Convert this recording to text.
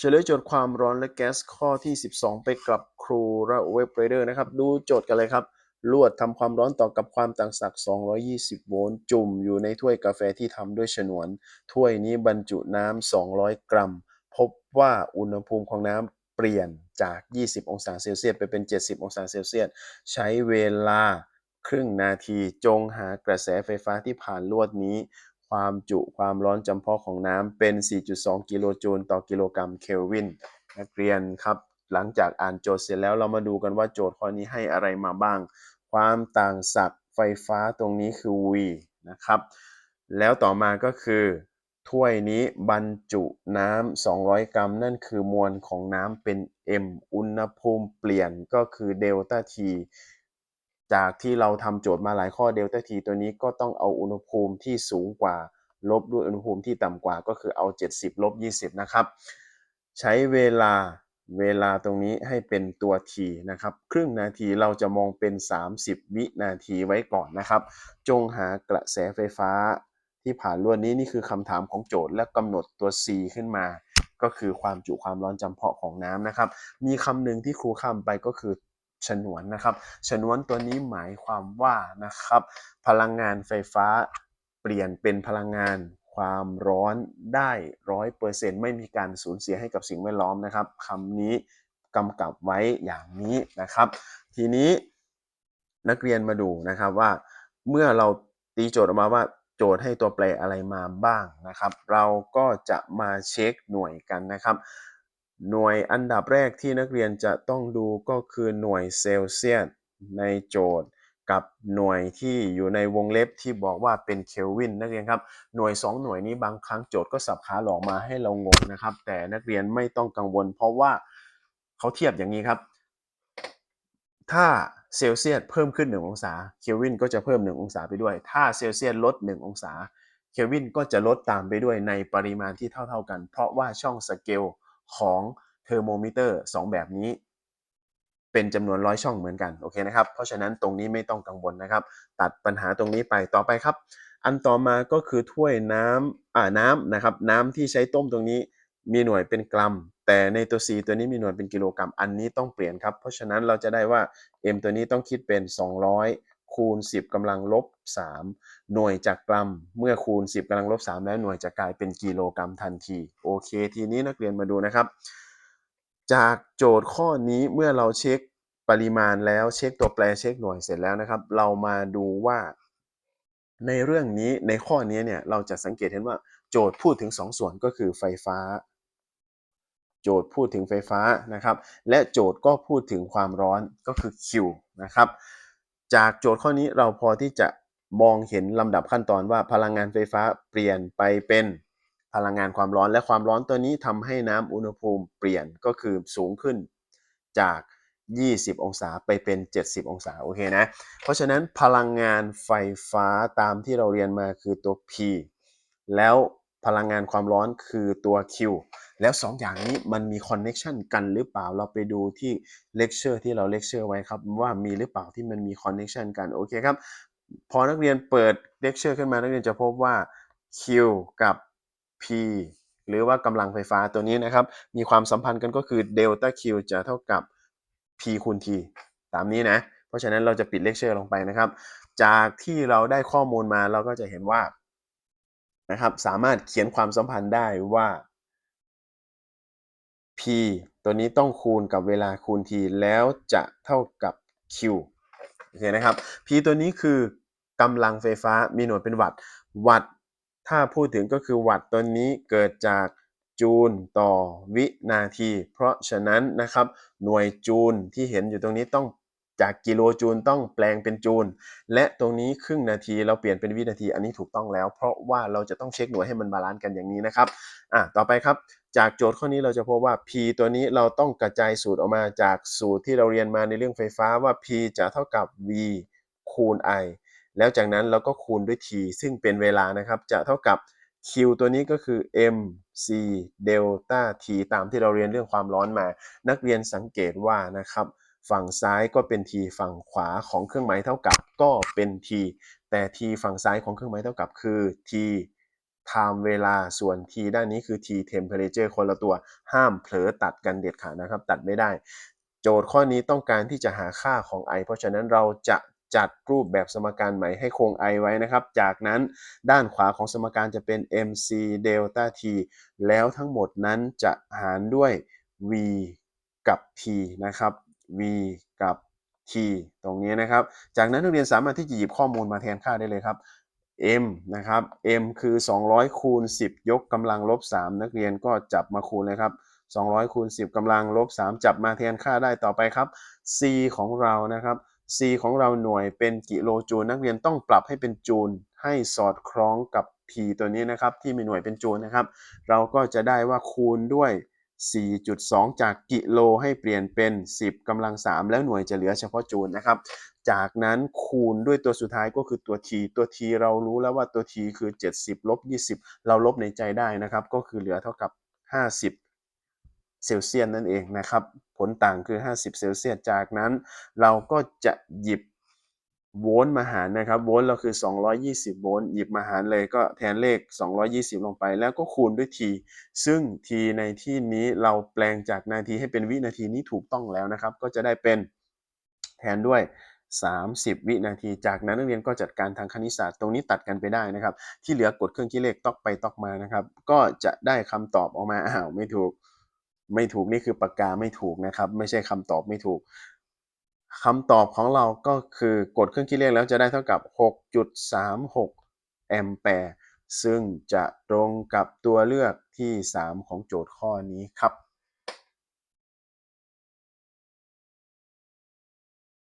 เฉลยโจทย์ความร้อนและแก๊สข้อที่ 12 ไปกับครูและเว็บไรเดอร์นะครับ ดูโจทย์กันเลยครับ ลวดทำความร้อนต่อกับความต่างศักย์220 โวลต์ จุ่มอยู่ในถ้วยกาแฟที่ทำด้วยฉนวน ถ้วยนี้บรรจุน้ำ200 กรัม พบว่าอุณหภูมิของน้ำเปลี่ยนจาก 20 องศาเซลเซียสไปเป็น 70 องศาเซลเซียส ใช้เวลาครึ่งนาทีจงหากระแสไฟฟ้าที่ผ่านลวดนี้ ความจุความร้อนจำเพาะของน้ำเป็น 4.2 กิโลจูลต่อกิโลกรัมเคลวินนักเรียนครับ หลังจากอ่านโจทย์เสร็จแล้วเรามาดูกันว่าโจทย์ข้อนี้ให้อะไรมาบ้าง ความต่างศักย์ไฟฟ้าตรงนี้คือ V นะครับ แล้วต่อมาก็คือ ถ้วยนี้บรรจุน้ำ 200 กรัม นั่นคือมวลของน้ำเป็น M อุณหภูมิเปลี่ยนก็คือเดลต้า T จากที่เราทำโจทย์มาหลายข้อเดลต้า T ตัวนี้ก็ต้องเอาอุณหภูมิที่สูงกว่า ลบด้วยอุณหภูมิที่ต่ำกว่าก็คือเอา 70 ลบ 20 นะครับ ใช้เวลาเวลาตรงนี้ให้เป็นตัว t นะครับ ครึ่งนาทีเราจะมองเป็น 30 วินาทีไว้ก่อนนะครับ จงหากระแสไฟฟ้าที่ผ่านลวดนี้นี่คือคำถามของโจทย์และกำหนดตัว c ขึ้นมา ก็คือความจุความร้อนจำเพาะของน้ำนะครับ มีคำหนึ่งที่ครูข้ามไปก็คือ ฉนวนนะครับ ฉนวนตัวนี้หมายความว่านะครับ พลังงานไฟฟ้าเปลี่ยนเป็นพลังงานความร้อนได้ร้อยเปอร์เซ็นต์ไม่มีการสูญเสียให้กับสิ่งแวดล้อมนะครับคำนี้กำกับไว้อย่างนี้นะครับ ทีนี้นักเรียนมาดูนะครับว่า เมื่อเราตีโจทย์ออกมาว่าโจทย์ให้ตัวแปรอะไรมาบ้างนะครับ เราก็จะมาเช็คหน่วยกันนะครับ หน่วยอันดับแรกที่นักเรียนจะต้องดูก็คือหน่วยเซลเซียสในโจทย์ กับหน่วยที่อยู่ในวงเล็บที่บอกว่าเป็นเคลวินนักเรียนครับหน่วย 2 หน่วยนี้บางครั้งโจทย์ก็สับขาหลอกมาให้เรางงนะครับ แต่นักเรียนไม่ต้องกังวล เพราะว่าเขาเทียบอย่างนี้ครับ ถ้าเซลเซียสเพิ่มขึ้น 1 องศาเคลวินก็จะเพิ่ม 1 องศาไปด้วย ถ้าเซลเซียสลด 1 องศาเคลวินก็จะลดตามไปด้วยในปริมาณที่เท่า ๆกัน เพราะว่าช่องสเกล ของเทอร์โมมิเตอร์2 แบบนี้ เป็นจำนวนร้อยช่องเหมือนกันโอเคนะครับ เพราะฉะนั้นตรงนี้ไม่ต้องกังวลนะครับ ตัดปัญหาตรงนี้ไปต่อไปครับ อันต่อมาก็คือถ้วยน้ำอ่าน้ำนะครับ น้ำที่ใช้ต้มตรงนี้มีหน่วยเป็นกรัม แต่ในตัว C ตัวนี้มีหน่วยเป็นกิโลกรัม อันนี้ต้องเปลี่ยนครับ เพราะฉะนั้นเราจะได้ว่า M ตัวนี้ต้องคิดเป็น 200 คูณ 10กำลังลบ 3 หน่วยจากกรัม เมื่อคูณ 10กำลังลบ 3 แล้วหน่วยจะกลายเป็นกิโลกรัมทันที โอเค ทีนี้นักเรียนมาดูนะครับ จากโจทย์ข้อนี้เมื่อเราเช็คปริมาณแล้วเช็คตัวแปรเช็คหน่วยเสร็จแล้วนะครับ เรามาดูว่าในเรื่องนี้ในข้อนี้เนี่ยเราจะสังเกตเห็นว่าโจทย์พูดถึง 2ส่วนก็คือไฟฟ้า โจทย์พูดถึงไฟฟ้านะครับ และโจทย์ก็พูดถึงความร้อนก็คือ Q นะครับ จากโจทย์ข้อนี้เราพอที่จะมองเห็นลำดับขั้นตอนว่าพลังงานไฟฟ้าเปลี่ยนไปเป็นพลังงานความร้อนและความร้อนตัวนี้ทำให้น้ำอุณหภูมิเปลี่ยนก็คือสูงขึ้นจาก 20 องศาไปเป็น 70 องศาโอเคนะ เพราะฉะนั้นพลังงานไฟฟ้าตามที่เราเรียนมาคือตัว P แล้วพลังงานความร้อนคือตัว Q แล้ว2ออย่างนี้มันมีคอนเน็ชันกันหรือเปล่าเราไปดูที่เลคเชอร์ที่เราเลคเชอร์ไว้ครับ ว่ามีหรือเปล่าที่มันมีคอนเน็ชันกันโอเคครับ พอนักเรียนเปิดเลคเชอร์ขึ้นมานักเรียนจะพบว่า Q กับ P หรือว่ากำลังไฟฟ้าตัวนี้นะครับ มีความสัมพันธ์กันก็คือเดลต้า Q จะเท่ากับ P คูณ T ตามนี้นะ เพราะฉะนั้นเราจะปิดเลคเชอร์ลงไปนะครับ จากที่เราได้ข้อมูลมาเราก็จะเห็นว่านะครับสามารถเขียนความสัมพันธ์ได้ว่า P ตัวนี้ต้องคูณกับเวลาคูณ T แล้วจะเท่ากับ Q โอเคนะครับ P ตัวนี้คือกำลังไฟฟ้ามีหน่วยเป็นวัตต์ วัตต์ถ้าพูดถึงก็คือวัตต์ตัวนี้เกิดจากจูลต่อวินาที เพราะฉะนั้นนะครับ หน่วยจูลที่เห็นอยู่ตรงนี้ต้องจากกิโลจูลต้องแปลงเป็นจูล และตรงนี้ครึ่งนาทีเราเปลี่ยนเป็นวินาทีอันนี้ถูกต้องแล้ว เพราะว่าเราจะต้องเช็คหน่วยให้มันบาลานซ์กันอย่างนี้นะครับอะต่อไปครับ จากโจทย์ข้อนี้เราจะพบว่า P ตัวนี้เราต้องกระจายสูตรออกมาจากสูตรที่เราเรียนมาในเรื่องไฟฟ้าว่า P จะเท่ากับ V คูณ I แล้วจากนั้นเราก็คูณด้วย T ซึ่งเป็นเวลานะครับ จะเท่ากับ Q ตัวนี้ก็คือ M C เดลต้า T ตามที่เราเรียนเรื่องความร้อนมา นักเรียนสังเกตว่านะครับ ฝั่งซ้ายก็เป็น T ฝั่งขวาของเครื่องหมายเท่ากับก็เป็น T แต่ T ฝั่งซ้ายของเครื่องหมายเท่ากับคือ T time เวลาส่วน t ด้านนี้คือ t temperature คนละตัวห้ามเผลอตัดกันเด็ดขาดนะครับ ตัดไม่ได้ โจทย์ข้อนี้ต้องการที่จะหาค่าของ i เพราะฉะนั้นเราจะจัดรูปแบบสมการใหม่ให้คง i ไว้นะครับ จากนั้นด้านขวาของสมการจะเป็น mc delta t แล้วทั้งหมดนั้นจะหารด้วย v กับ t นะครับ v กับ t ตรงนี้นะครับ จากนั้นนักเรียนสามารถที่จะหยิบข้อมูลมาแทนค่าได้เลยครับ m นะครับ m คือ 200 คูณ 10 ยกกำลังลบ 3 นักเรียนก็จับมาคูณเลยครับ 200 คูณ 10กำลังลบ 3 จับมาแทนค่าได้ต่อไปครับ c ของเรานะครับ c ของเราหน่วยเป็นกิโลจูลนักเรียนต้องปรับให้เป็นจูลให้สอดคล้องกับ p ตัวนี้นะครับ ที่มีหน่วยเป็นจูลนะครับ เราก็จะได้ว่าคูณด้วย 4.2 จากกิโลให้เปลี่ยนเป็น 10กำลัง 3 แล้วหน่วยจะเหลือเฉพาะจูลนะครับ จากนั้นคูณด้วยตัวสุดท้ายก็คือตัว t ตัว t เรารู้แล้วว่าตัว t คือ 70ลบ20 เราลบในใจได้นะครับ ก็คือเหลือเท่ากับ 50 เซลเซียสนั่นเองนะครับ ผลต่างคือ 50 เซลเซียสจากนั้นเราก็จะหยิบ โวลต์มาหารนะครับโวลต์เราคือ 220 โวลต์หยิบมาหารเลยก็แทนเลข 220 ลงไป แล้วก็คูณด้วย t ซึ่ง t ในที่นี้เราแปลงจากนาทีให้เป็นวินาทีนี้ถูกต้องแล้วนะครับ ก็จะได้เป็นแทนด้วย 30 วินาที จากนั้นนักเรียนก็จัดการทางคณิตศาสตร์ตรงนี้ตัดกันไปได้นะครับ ที่เหลือกดเครื่องคิดเลขตอกไปตอกมานะครับ ก็จะได้คำตอบออกมาอ้าวไม่ถูก ไม่ถูกนี่คือปากกาไม่ถูกนะครับ ไม่ใช่คำตอบไม่ถูก คำตอบของเราก็คือกดเครื่องคิดเลขแล้วจะได้เท่ากับ 6.36 แอมแปร์ ซึ่งจะตรงกับตัวเลือกที่ 3 ของโจทย์ข้อนี้ครับ